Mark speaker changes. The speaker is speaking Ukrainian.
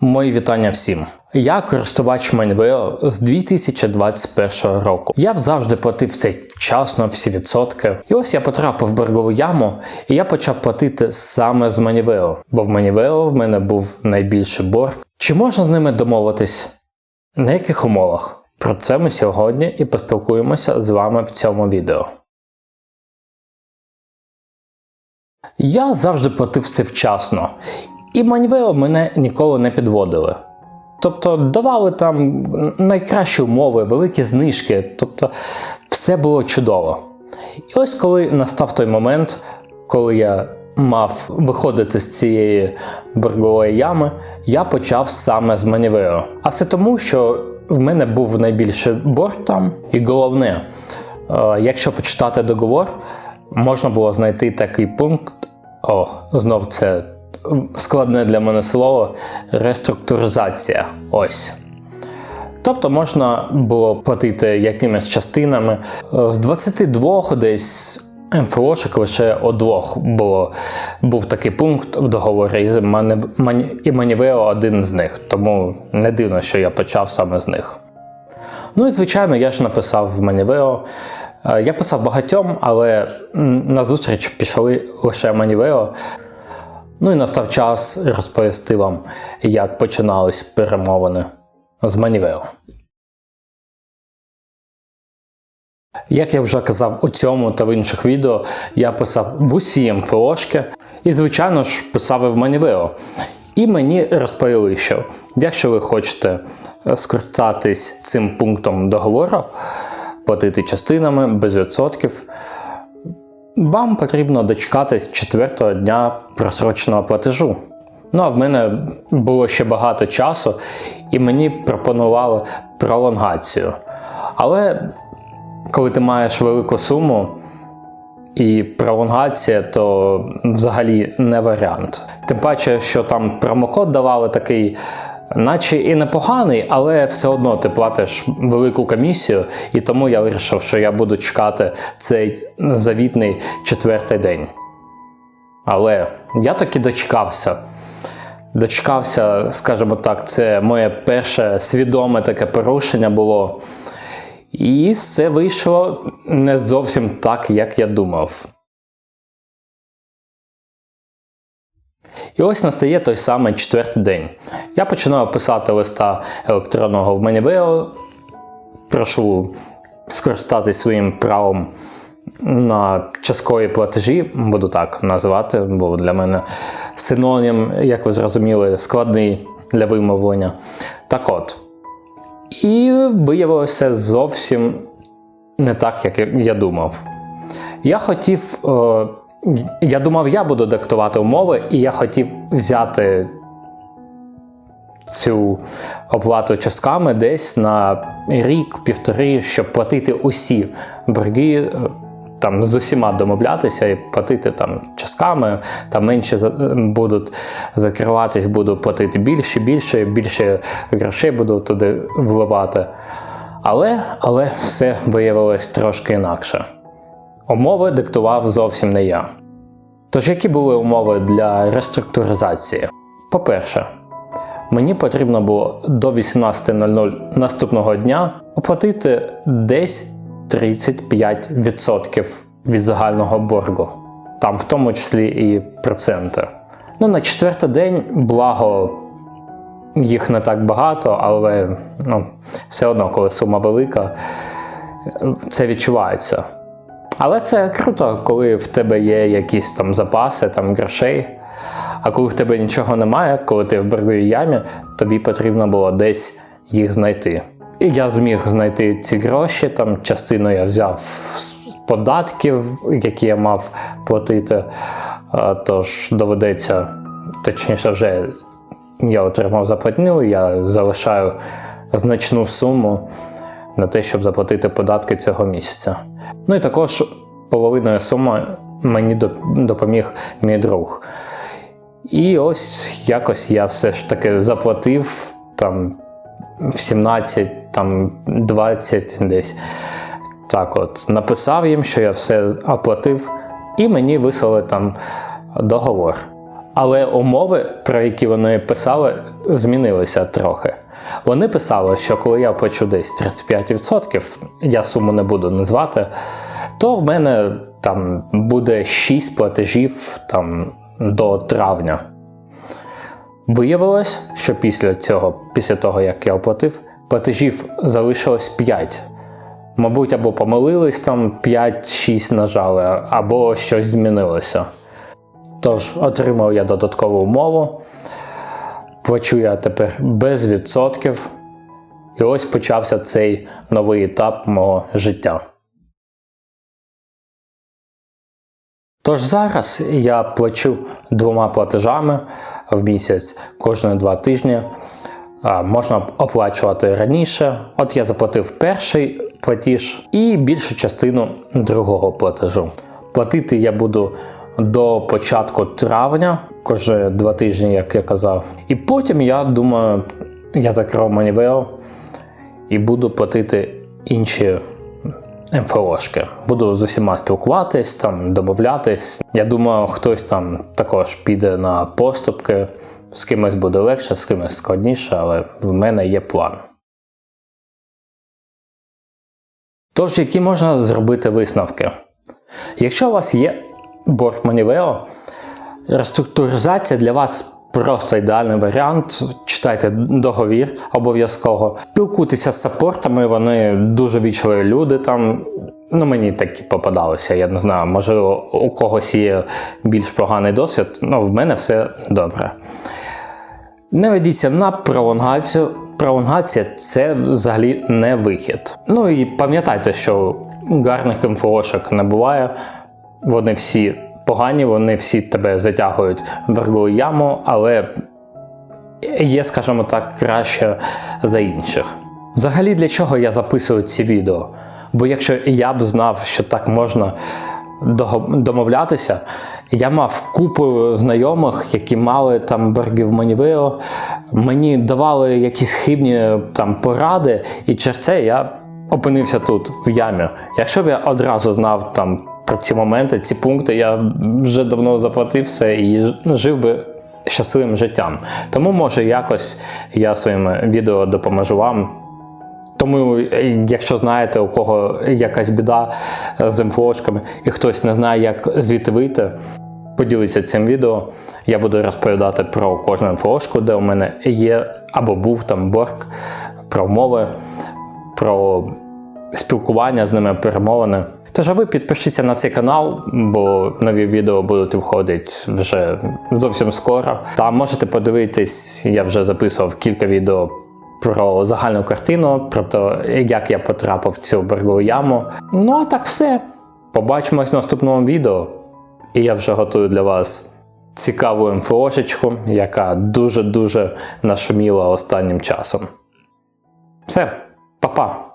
Speaker 1: Мої вітання всім. Я користувач Маньвео з 2021 року. Я завжди платив все вчасно, всі відсотки. І ось я потрапив в боргову яму, і я почав платити саме з Манівео, бо в Манівео в мене був найбільший борг. Чи можна з ними домовитись? На яких умовах? Про це ми сьогодні і поспілкуємося з вами в цьому відео. Я завжди платив все вчасно, і Маньвео мене ніколи не підводили. Тобто давали там найкращі умови, великі знижки, тобто все було чудово. І ось коли настав той момент, коли я мав виходити з цієї боргової ями, я почав саме з Манівео. А це тому, що в мене був найбільший борг там, і головне, е, якщо почитати договор, можна було знайти такий пункт. О, знов це складне для мене слово реструктуризація. Ось. Тобто можна було платити якимись частинами. Е, З 22 десь МФОшок лише о двох було, був такий пункт в договорі, і Манівео один з них. Тому не дивно, що я почав саме з них. Ну і звичайно, я ж написав в Манівео. Я писав багатьом, але на зустріч пішли лише Манівео. Ну і настав час розповісти вам, як починались перемовини з Манівео. Як я вже казав у цьому та в інших відео, я писав в усі МФОшки і, звичайно ж, писав і в Манівео. І мені розповіли, що якщо ви хочете скористатись цим пунктом договору, платити частинами без відсотків, вам потрібно дочекатись четвертого дня просроченого платежу. Ну а в мене було ще багато часу, і мені пропонували пролонгацію. Але коли ти маєш велику суму і пролонгація, то взагалі не варіант. Тим паче, що там промокод давали такий, наче і непоганий, але все одно ти платиш велику комісію, і тому я вирішив, що я буду чекати цей завітний четвертий день. Але я таки дочекався. Дочекався, скажімо так, це моє перше свідоме таке порушення було. І все вийшло не зовсім так, як я думав. І ось настає той самий четвертий день. Я починаю писати листа електронного в Манівео. Прошу скористатись своїм правом на часткові платежі, буду так називати, бо для мене синонім, як ви зрозуміли, складний для вимовлення. Так от. І виявилося зовсім не так, як я думав. Я хотів. е, Я думав, я буду диктувати умови, і я хотів взяти цю оплату частками десь на рік-півтори, щоб платити усі борги, е, там з усіма домовлятися і платити там частками, там менше е, будуть закриватись, буду платити більше, більше, більше грошей буду туди вливати. Але, але все виявилось трошки інакше. Умови диктував зовсім не я. Тож, які були умови для реструктуризації? По-перше, мені потрібно було до 18.00 наступного дня оплатити десь 35% від загального боргу, там в тому числі і проценти. Ну, на четвертий день, благо, їх не так багато, але ну, все одно, коли сума велика, це відчувається. Але це круто, коли в тебе є якісь там запаси, там грошей. А коли в тебе нічого немає, коли ти в борговій ямі, тобі потрібно було десь їх знайти. І я зміг знайти ці гроші, там частину я взяв з податків, які я мав платити. Тож доведеться, точніше, вже я отримав заплатню, я залишаю значну суму на те, щоб заплатити податки цього місяця. Ну і також половиною суми мені допоміг мій друг. І ось якось я все ж таки заплатив там в 17, там 20 десь. Так от, написав їм, що я все оплатив, і мені вислали там договор. Але умови, про які вони писали, змінилися трохи. Вони писали, що коли я плачу десь 35%, я суму не буду назвати, то в мене там буде 6 платежів там, до травня. Виявилось, що після цього, після того, як я оплатив, платежів залишилось 5. Мабуть, або помилились там 5-6 нажали, або щось змінилося. Тож, отримав я додаткову умову. Плачу я тепер без відсотків. І ось почався цей новий етап мого життя. Тож зараз я плачу двома платежами в місяць кожні два тижні. Можна оплачувати раніше. От я заплатив перший платіж і більшу частину другого платежу. Платити я буду до початку травня, кожні два тижні, як я казав. І потім я думаю, я закрив Манівео і буду платити інші МФОшки. Буду з усіма спілкуватись, там, домовлятись. Я думаю, хтось там також піде на поступки. З кимось буде легше, з кимось складніше, але в мене є план. Тож, які можна зробити висновки? Якщо у вас є борг Манівео, реструктуризація для вас просто ідеальний варіант. Читайте договір обов'язково. Спілкуйтеся з саппортами, вони дуже вічливі люди там. Ну, мені такі попадалися, я не знаю, може у когось є більш поганий досвід, але в мене все добре. Не ведіться на пролонгацію. Пролонгація це взагалі не вихід. Ну і пам'ятайте, що гарних інфошок не буває. Вони всі погані, вони всі тебе затягують в боргову яму, але є, скажімо так, краще за інших. Взагалі, для чого я записую ці відео? Бо якщо я б знав, що так можна домовлятися, я мав купу знайомих, які мали там борги в Манівео, мені давали якісь хибні там поради, і через це я опинився тут, в ямі. Якщо б я одразу знав там ці моменти, ці пункти, я вже давно заплатив все і жив би щасливим життям. Тому, може, якось я своїми відео допоможу вам. Тому, якщо знаєте, у кого якась біда з МФОшками і хтось не знає, як звідти вийти, поділіться цим відео. Я буду розповідати про кожну МФОшку, де у мене є або був там борг, про умови, про спілкування з ними, перемовини. Тож а ви підпишіться на цей канал, бо нові відео будуть виходити вже зовсім скоро. Та можете подивитись, я вже записував кілька відео про загальну картину, про те, як я потрапив в цю боргову яму. Ну а так все. Побачимось в наступному відео. І я вже готую для вас цікаву МФОшечку, яка дуже-дуже нашуміла останнім часом. Все, па-па!